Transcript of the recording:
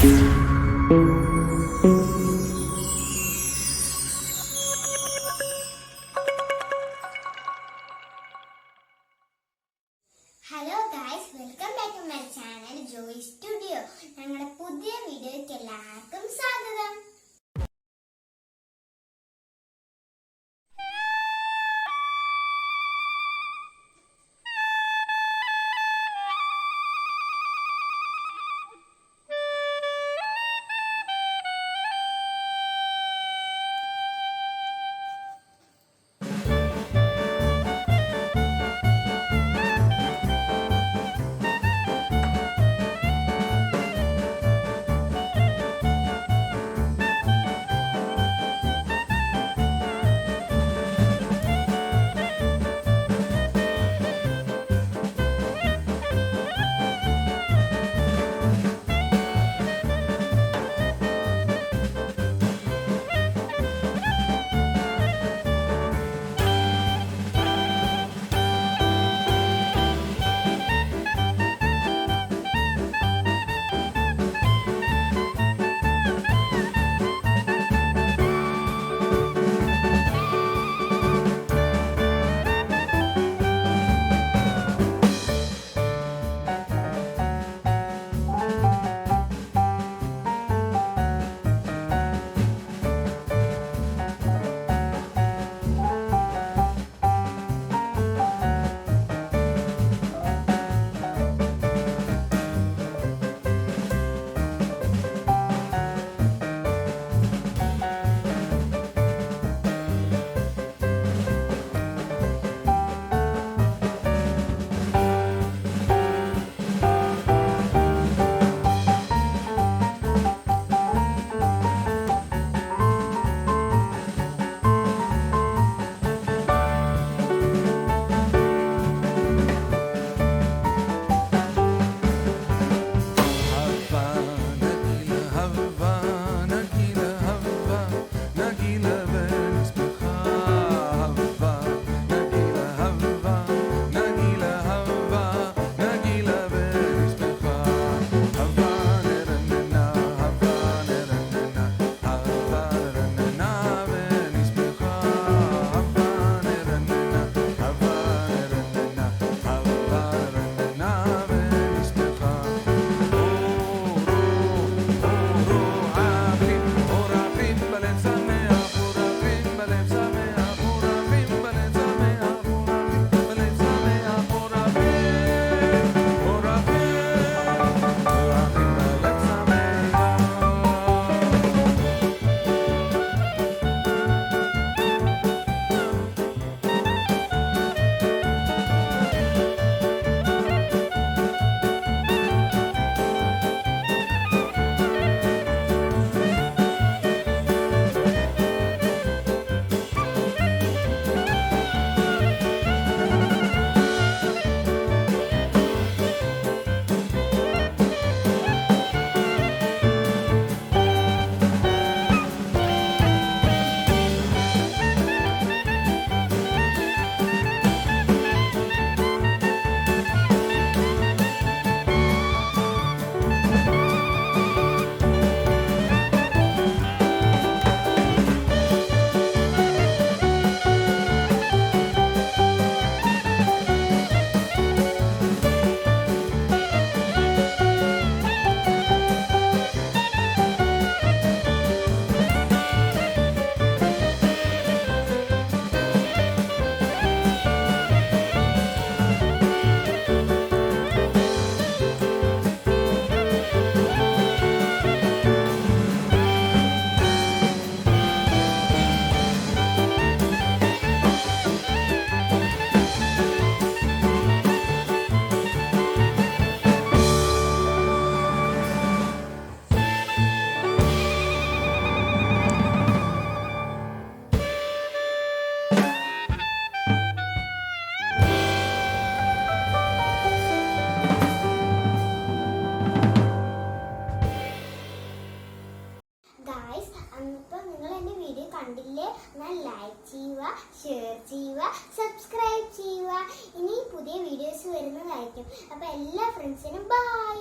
Hello guys welcome back to my channel Joy studio ഞങ്ങളുടെ പുതിയ വീഡിയോയ്ക്ക് എല്ലാവർക്കും സ്വാഗതം. ലൈക്ക് ചെയ്യുക ഷെയർ ചെയ്യുക സബ്സ്ക്രൈബ് ചെയ്യുക. ഇനി പുതിയ വീഡിയോസ് വരുന്നതായിരിക്കും. അപ്പോൾ എല്ലാ ഫ്രണ്ട്സിനും ബൈ